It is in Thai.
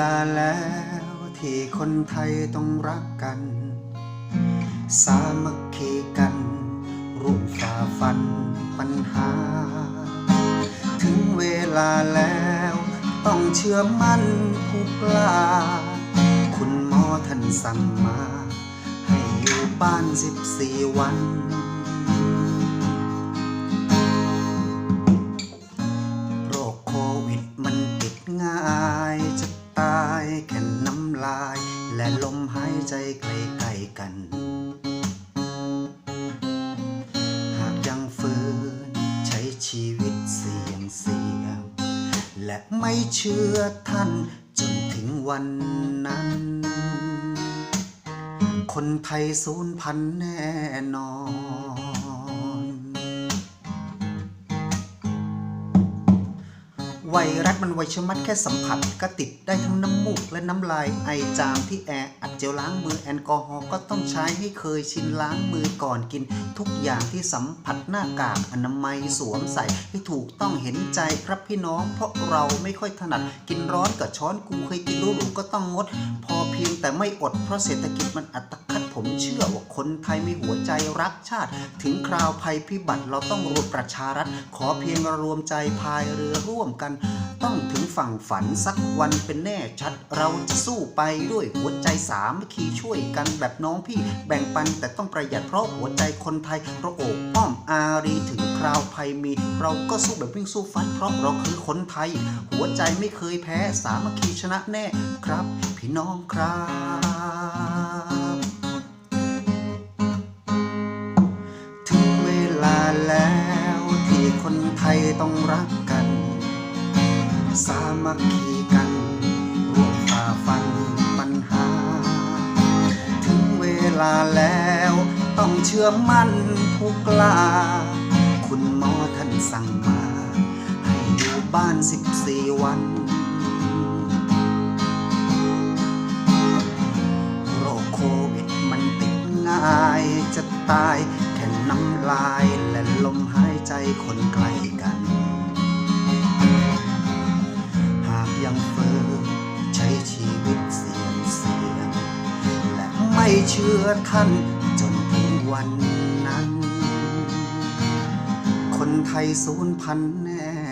ลาแล้วที่คนไทยต้องรักกัน สามัคคีกันร่วมฝ่าฟันปัญหา ถึงเวลาแล้วต้องเชื่อมั่นผู้กล้า คุณหมอท่านสั่งมา ให้อยู่บ้านสิบสี่วัน ใจใกล้ๆกัน หากยังฝืนใช้ชีวิตเสี่ยงเสี่ยง และไม่เชื่อท่านจนถึงวันนั้น คนไทยสูญพันธุ์แน่นอน ไวรัสมันไวชะมัดแค่สัมผัส ก็ติดได้ทั้งน้ำมูกและน้ำลายไอจามที่แออัดเจลล้างมือแอลกอฮอล์ก็ต้องใช้ให้เคยชินล้างมือก่อนกิน ทุกอย่างที่สัมผัสหน้ากากอนามัยสวมใส่ให้ถูกต้องเห็นใจครับพี่น้อง เพราะเราไม่ค่อยถนัดกินร้อนกับช้อนกูเคยกินรู้หรูก็ต้องงด พอเพียงแต่ไม่อดเพราะเศรษฐกิจมันอัต คัดผมเชื่อว่าคนไทยมีหัวใจรักชาติ ถึงคราวภัยพิบัติเราต้องรวมประชารัฐ ขอเพียงรวมใจพายเรือร่วมกัน ต้องถึงฝั่งฝันสักวันเป็นแน่ชัด เราจะสู้ไปด้วยหัวใจสามัคคีช่วยกันแบบน้องพี่แบ่งปันแต่ต้องประหยัดเพราะหัวใจคนไทยเราโอบอ้อมอารีถึงคราวภัยมี เราก็สู้แบบวิ่งสู้ฟัดเพราะเราคือคนไทย หัวใจไม่เคยแพ้สามัคคีชนะแน่ครับ พี่น้องครับ ต้องรักกัน สามัคคีกันร่วมฝ่าฟันปัญหา ถึงเวลาแล้วต้องเชื่อมั่นผู้กล้าคุณหมอท่านสั่งมา ให้อยู่บ้านสิบสี่วันโรคโควิดมันติดง่ายจะตายแค่น้ำลายและลมหาย ใจคนไกลกัน หากยังเฟิร์ใช้ชีวิตเสี่ยงเสี่ยง และไม่เชื่อท่านจนถึงวันนั้น คนไทยสูญพันธุ์แน่